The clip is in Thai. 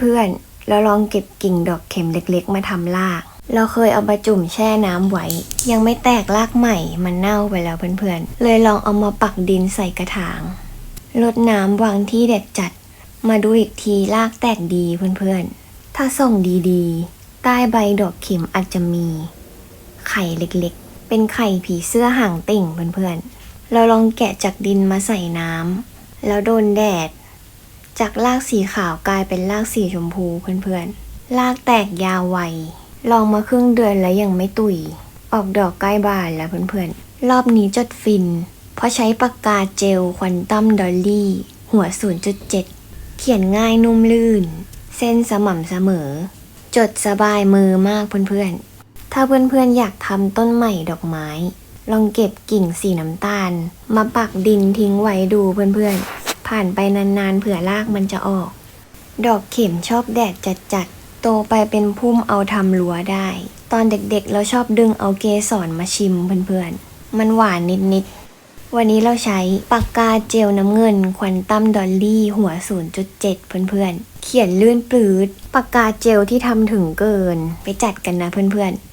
เพื่อนๆเราลองเก็บกิ่งดอกเข็มเล็กๆ มาทำราก เราเคยเอามาจุ่มแช่น้ำไว้ ยังไม่แตกรากใหม่ มันเน่าไปแล้วเพื่อนๆ เลยลองเอามาปักดินใส่กระถางรดน้ำวางที่แดดจัด มาดูอีกทีรากแตกดีเพื่อนๆ ถ้าส่งดีๆ ใต้ใบดอกเข็มอาจจะมี ไข่เล็กๆ เป็นไข่ผีเสื้อหางติ่งเพื่อนๆ เราลองแกะจากดินมาใส่น้ำแล้วโดนแดด จากรากสีขาวกลายเป็นรากสีชมพูเพื่อนๆรากแตกยาวไวลองมาครึ่งเดือนแล้วยังไม่ตุย ออกดอกใกล้บานแล้วเพื่อนๆ รอบนี้จดฟิน เพราะใช้ปากกาเจลควันตัมดอลลี่ หัว 0.7 เขียนง่ายนุ่มลื่น เส้นสม่ำเสมอ จดสบายมือมากเพื่อนๆ ถ้าเพื่อนๆ อยากทำต้นใหม่ดอกไม้ ลองเก็บกิ่งสีน้ำตาล มาปักดินทิ้งไว้ดูเพื่อนๆ ผ่านไปนานๆเผื่อรากมันจะออก ดอกเข็มชอบแดดจัดๆ โตไปเป็นพุ่มเอาทำรั้วได้ ตอนเด็กๆ เราชอบดึงเอาเกสรมาชิมเพื่อนๆ มันหวานนิดๆ วันนี้เราใช้ปากกาเจลน้ำเงิน ควันตั้มดอลลี่หัว 0.7 เพื่อนๆ เขียนลื่นปลืดปากกาเจลที่ทำถึงเกิน ไปจัดกันนะเพื่อนๆ